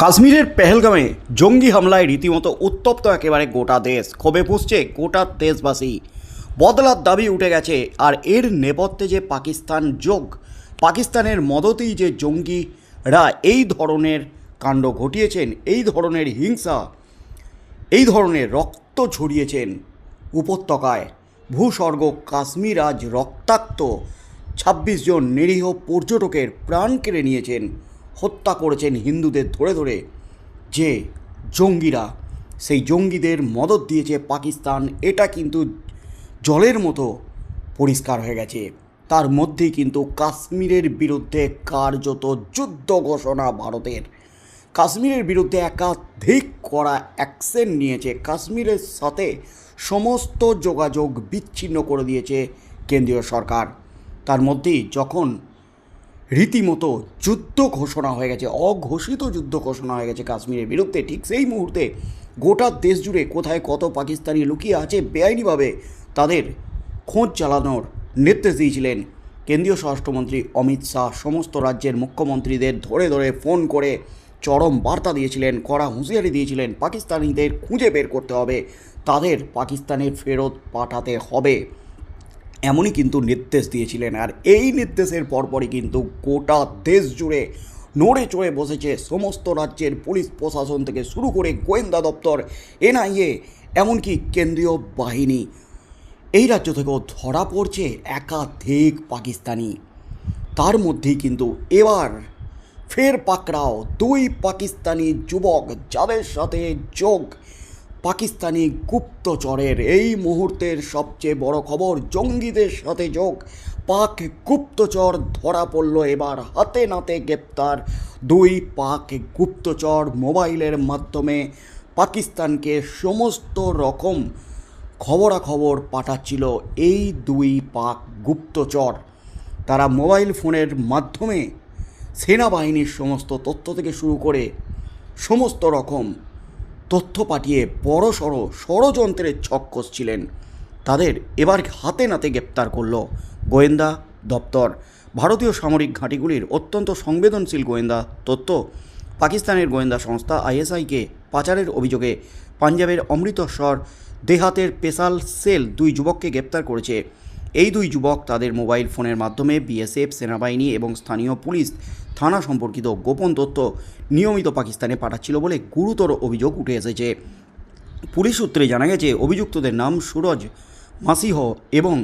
কাশ্মীরের পেহেলগামে জঙ্গি হামলায় রীতিমতো উত্তপ্ত একেবারে গোটা দেশ। ক্ষোভে পুষছে গোটা দেশবাসী। বদলার দাবি উঠে গেছে, আর এর নেপথ্যে যে পাকিস্তান যোগ, পাকিস্তানের মদতেই যে জঙ্গিরা এই ধরনের কাণ্ড ঘটিয়েছেন, এই ধরনের হিংসা, এই ধরনের রক্ত ঝরিয়েছেন উপত্যকায়। ভূস্বর্গ কাশ্মীর আজ রক্তাক্ত। ছাব্বিশ জন নিরীহ পর্যটকের প্রাণ কেড়ে নিয়েছেন হত্যা করেছেন হিন্দুদের ধরে ধরে যে জঙ্গিরা। সেই জঙ্গিদের মদত দিয়েছে পাকিস্তান। এটা কিন্তু জলের মতো পরিষ্কার হয়ে গেছে। তার মধ্যেই কিন্তু কাশ্মীরের বিরুদ্ধে কার্যত যুদ্ধ ঘোষণা ভারতের। কাশ্মীরের বিরুদ্ধে একাধিক করা অ্যাকশন নিয়েছে। কাশ্মীরের সাথে সমস্ত যোগাযোগ বিচ্ছিন্ন করে দিয়েছে কেন্দ্রীয় সরকার। তার মধ্যেই যখন রীতিমতো যুদ্ধ ঘোষণা হয়ে গেছে, অঘোষিত যুদ্ধ ঘোষণা হয়ে গেছে কাশ্মীরের বিরুদ্ধে। ঠিক সেই মুহূর্তে গোটা দেশ জুড়ে কোথায় কত পাকিস্তানি লুকিয়ে আছে বেআইনিভাবে তাদের খোঁজ চালানোর নির্দেশ দিয়েছিলেন কেন্দ্রীয় স্বরাষ্ট্রমন্ত্রী অমিত শাহ। সমস্ত রাজ্যের মুখ্যমন্ত্রীদের ধরে ধরে ফোন করে চরম বার্তা দিয়েছিলেন, কড়া হুঁশিয়ারি দিয়েছিলেন, পাকিস্তানিদের খুঁজে বের করতে হবে, তাদের পাকিস্তানে ফেরত পাঠাতে হবে। এমনই কিন্তু নির্দেশ দিয়েছিলেন আর এই নির্দেশের পরপরই কিন্তু গোটা দেশ জুড়ে নড়ে চড়ে বসেছে সমস্ত রাজ্যের পুলিশ প্রশাসন থেকে শুরু করে গোয়েন্দা দপ্তর, এনআইএ, এমনকি কেন্দ্রীয় বাহিনী। এই রাজ্য থেকেও ধরা পড়ছে একাধিক পাকিস্তানি। তার মধ্যেই কিন্তু এবার ফের পাকড়াও দুই পাকিস্তানি যুবক, যাদের সাথে যোগ পাকিস্তানি গুপ্তচরের এই মুহূর্তের সবচেয়ে বড় খবর জঙ্গিদের সাথে যোগ। পাক গুপ্তচর ধরা পড়ল এবার হাতে নাতে গ্রেপ্তার। দুই পাক গুপ্তচর মোবাইলের মাধ্যমে পাকিস্তানকে সমস্ত রকম খবরাখবর পাঠাচ্ছিল এই দুই পাক গুপ্তচর তারা মোবাইল ফোনের মাধ্যমে সেনাবাহিনীর সমস্ত তথ্য থেকে শুরু করে সমস্ত রকম তথ্য পাঠিয়ে বড় সড়ো ষড়যন্ত্রের ছক কষছিলেন তাদের এবার হাতে নাতে গ্রেপ্তার করল গোয়েন্দা দপ্তর। ভারতীয় সামরিক ঘাঁটিগুলির অত্যন্ত সংবেদনশীল গোয়েন্দা তথ্য পাকিস্তানের গোয়েন্দা সংস্থা আইএসআইকে পাচারের অভিযোগে পাঞ্জাবের অমৃতসর দেহাতের পেশাল সেল দুই যুবককে গ্রেপ্তার করেছে। এই দুই যুবক তাদের মোবাইল ফোনের মাধ্যমে বিএসএফ, সেনাবাহিনী এবং স্থানীয় পুলিশ থানা সম্পর্কিত গোপন তথ্য নিয়মিত পাকিস্তানে পাঠাচ্ছিল বলে গুরুতর অভিযোগ উঠে এসেছে। পুলিশ সূত্রে জানা গেছে, অভিযুক্তদের নাম সুরজ মাসিহ এবং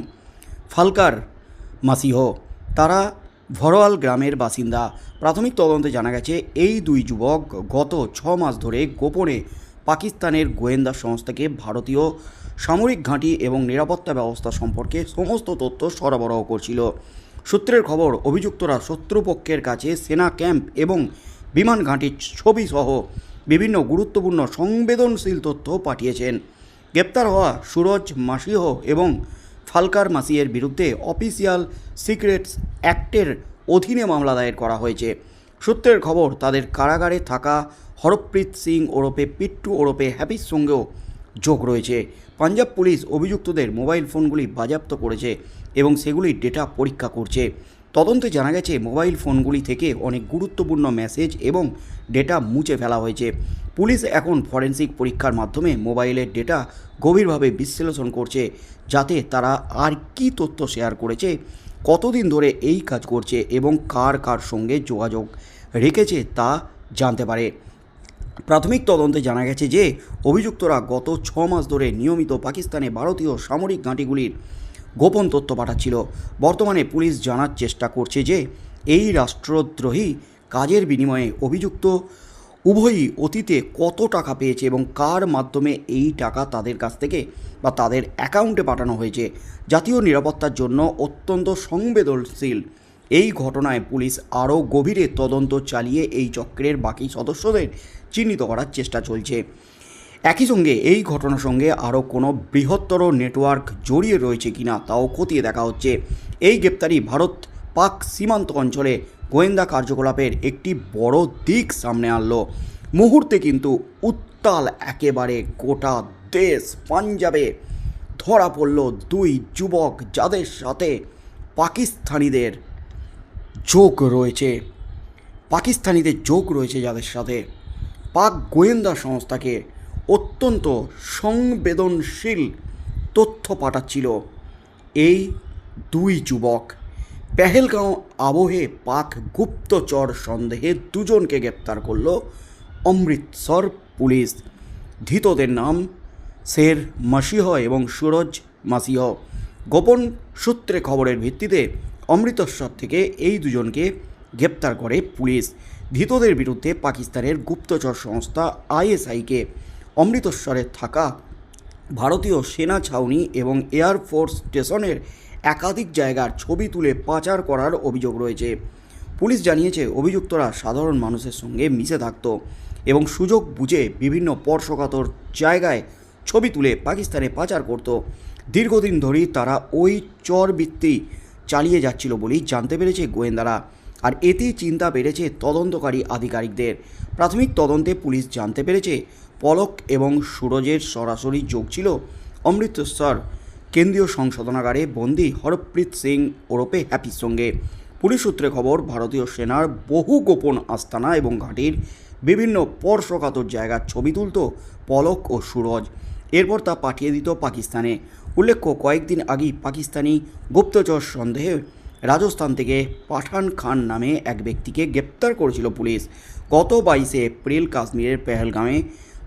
ফালকার মাসিহ। তারা ভরোয়াল গ্রামের বাসিন্দা। প্রাথমিক তদন্তে জানা গেছে, এই দুই যুবক গত ছ মাস ধরে গোপনে পাকিস্তানের গোয়েন্দা সংস্থাকে ভারতীয় সামরিক ঘাঁটি এবং নিরাপত্তা ব্যবস্থা সম্পর্কে সমস্ত তথ্য সরবরাহ করছিল। সূত্রের খবর, অভিযুক্তরা শত্রুপক্ষের কাছে সেনা ক্যাম্প এবং বিমান ঘাঁটির ছবি সহ বিভিন্ন গুরুত্বপূর্ণ সংবেদনশীল তথ্য পাঠিয়েছেন। গ্রেপ্তার হওয়া সুরজ মাসিহ এবং ফালকার মাসিয়ের বিরুদ্ধে অফিসিয়াল সিক্রেটস অ্যাক্টের অধীনে মামলা দায়ের করা হয়েছে। সূত্রের খবর, তাদের কারাগারে থাকা হরপ্রীত সিং ওরফে পিট্টু ওরফে হ্যাপির সঙ্গেও যোগ রয়েছে। পাঞ্জাব পুলিশ অভিযুক্তদের মোবাইল ফোনগুলি বাজেয়াপ্ত করেছে এবং সেগুলির ডেটা পরীক্ষা করছে। তদন্তে জানা গেছে, মোবাইল ফোনগুলি থেকে অনেক গুরুত্বপূর্ণ মেসেজ এবং ডেটা মুছে ফেলা হয়েছে। পুলিশ এখন ফরেন্সিক পরীক্ষার মাধ্যমে মোবাইলের ডেটা গভীরভাবে বিশ্লেষণ করছে, যাতে তারা আর কী তথ্য শেয়ার করেছে, কতদিন ধরে এই কাজ করছে এবং কার কার সঙ্গে যোগাযোগ রেখেছে তা জানতে পারে। প্রাথমিক তদন্তে জানা গেছে যে, অভিযুক্তরা গত ছ মাস ধরে নিয়মিত পাকিস্তানে ভারতীয় সামরিক ঘাঁটিগুলির গোপন তথ্য পাঠাচ্ছিল। বর্তমানে পুলিশ জানার চেষ্টা করছে যে, এই রাষ্ট্রদ্রোহী কাজের বিনিময়ে অভিযুক্ত উভয়ই অতীতে কত টাকা পেয়েছে এবং কার মাধ্যমে এই টাকা তাদের কাছ থেকে বা তাদের অ্যাকাউন্টে পাঠানো হয়েছে। জাতীয় নিরাপত্তার জন্য অত্যন্ত সংবেদনশীল এই ঘটনায় পুলিশ আরও গভীরে তদন্ত চালিয়ে এই চক্রের বাকি সদস্যদের চিহ্নিত করার চেষ্টা চলছে। একই সঙ্গে এই ঘটনার সঙ্গে আরও কোনো বৃহত্তর নেটওয়ার্ক জড়িয়ে রয়েছে কিনা তাও খতিয়ে দেখা হচ্ছে। এই গ্রেপ্তারি ভারত পাক সীমান্ত অঞ্চলে গোয়েন্দা কার্যকলাপের একটি বড় দিক সামনে আনলো। মুহূর্তে কিন্তু উত্তাল একেবারে গোটা দেশ পাঞ্জাবে ধরা পড়ল দুই যুবক যাদের সাথে পাকিস্তানিদের যোগ রয়েছে। পাকিস্তানিদের যোগ রয়েছে যাদের সাথে। পাক গোয়েন্দা সংস্থাকে অত্যন্ত সংবেদনশীল তথ্য পাঠাচ্ছিল। এই দুই যুবক পেহেলগাঁও আবহে পাক গুপ্তচর সন্দেহে দুজনকে গ্রেপ্তার করল অমৃতসর পুলিশ। ধৃতদের নাম শের মাসিহ এবং সুরজ মাসিহ। গোপন সূত্রে খবরের ভিত্তিতে অমৃতসর থেকে এই দুজনকে গ্রেপ্তার করে পুলিশ। ধৃতদের বিরুদ্ধে পাকিস্তানের গুপ্তচর সংস্থা আইএসআইকে অমৃতসরে থাকা ভারতীয় সেনা ছাউনি এবং এয়ারফোর্স স্টেশনের একাধিক জায়গার ছবি তুলে পাচার করার অভিযোগ রয়েছে। পুলিশ জানিয়েছে, অভিযুক্তরা সাধারণ মানুষের সঙ্গে মিশে থাকত এবং সুযোগ বুঝে বিভিন্ন স্পর্শকাতর জায়গায় ছবি তুলে পাকিস্তানে পাচার করত। দীর্ঘদিন ধরেই তারা ওই চরবৃত্তি চালিয়ে যাচ্ছিল বলেই জানতে পেরেছে গোয়েন্দারা। আর এতেই চিন্তা বেড়েছে তদন্তকারী আধিকারিকদের। প্রাথমিক তদন্তে পুলিশ জানতে পেরেছে, পলক এবং সুরজের সরাসরি যোগ ছিল অমৃতসর। কেন্দ্রীয় সংশোধনাগারে বন্দী হরপ্রীত সিং ওরফে হ্যাপির সঙ্গে। পুলিশ সূত্রে খবর, ভারতীয় সেনার বহু গোপন আস্তানা এবং ঘাঁটির বিভিন্ন স্পর্শকাতর জায়গার ছবি তুলত পলক ও সুরজ। এরপর তা পাঠিয়ে দিত পাকিস্তানে। উল্লেখ্য, কয়েকদিন আগেই পাকিস্তানি গুপ্তচর সন্দেহে রাজস্থান থেকে পাঠান খান নামে এক ব্যক্তিকে গ্রেপ্তার করেছিল পুলিশ। গত বাইশে এপ্রিল কাশ্মীরের পেহেলগামে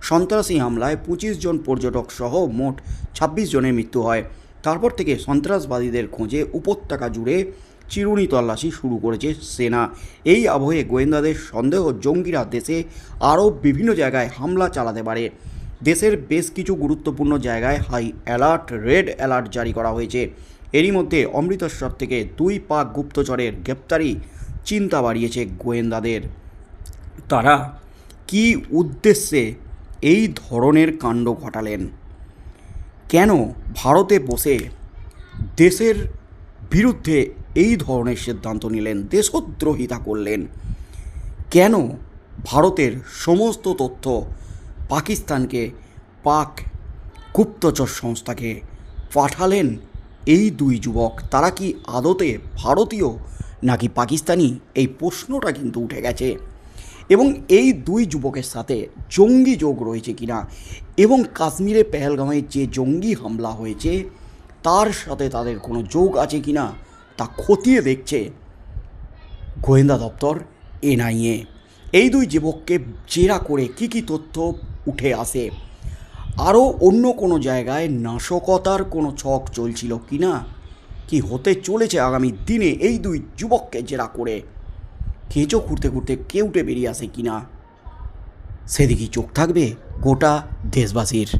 সন্ত্রাসী হামলায় পঁচিশ জন পর্যটক সহ মোট ছাব্বিশ জনের মৃত্যু হয়। তারপর থেকে সন্ত্রাসবাদীদের খোঁজে উপত্যকা জুড়ে চিরুনি তল্লাশি শুরু করেছে সেনা। এই আবহে গোয়েন্দাদের সন্দেহ জঙ্গিরা দেশে আরও বিভিন্ন জায়গায় হামলা চালাতে পারে। দেশের বেশ কিছু গুরুত্বপূর্ণ জায়গায় হাই অ্যালার্ট, রেড অ্যালার্ট জারি করা হয়েছে। এরই মধ্যে অমৃতসর থেকে দুই পাক গুপ্তচরের গ্রেপ্তারি চিন্তা বাড়িয়েছে গোয়েন্দাদের। তারা কি উদ্দেশ্যে এই ধরনের কাণ্ড ঘটালেন? কেন ভারতে বসে দেশের বিরুদ্ধে এই ধরনের সিদ্ধান্ত নিলেন, দেশদ্রোহিতা করলেন? কেন ভারতের সমস্ত তথ্য পাকিস্তানকে পাক গুপ্তচর সংস্থাকে পাঠালেন এই দুই যুবক, তারা কি আদতে ভারতীয় নাকি পাকিস্তানি? এই প্রশ্নটা কিন্তু উঠে গেছে। এবং এই দুই যুবকের সাথে জঙ্গি যোগ রয়েছে কিনা এবং কাশ্মীরে পেহেলগামে যে জঙ্গি হামলা হয়েছে, তার সাথে তাদের কোনো যোগ আছে কিনা তা খতিয়ে দেখছে গোয়েন্দা দপ্তর এনআইএ। এই দুই যুবককে জেরা করে কি কি তথ্য উঠে আসে? আরও অন্য কোনো জায়গায় নাশকতার কোনো ছক চলছিল কি না? কি হতে চলেছে আগামী দিনে এই দুই যুবককে জেরা করে? খেঁচো ঘুরতে ঘুরতে কেউটে বেরিয়ে আসে কি না? সেদিকেই চোখ থাকবে গোটা দেশবাসীর।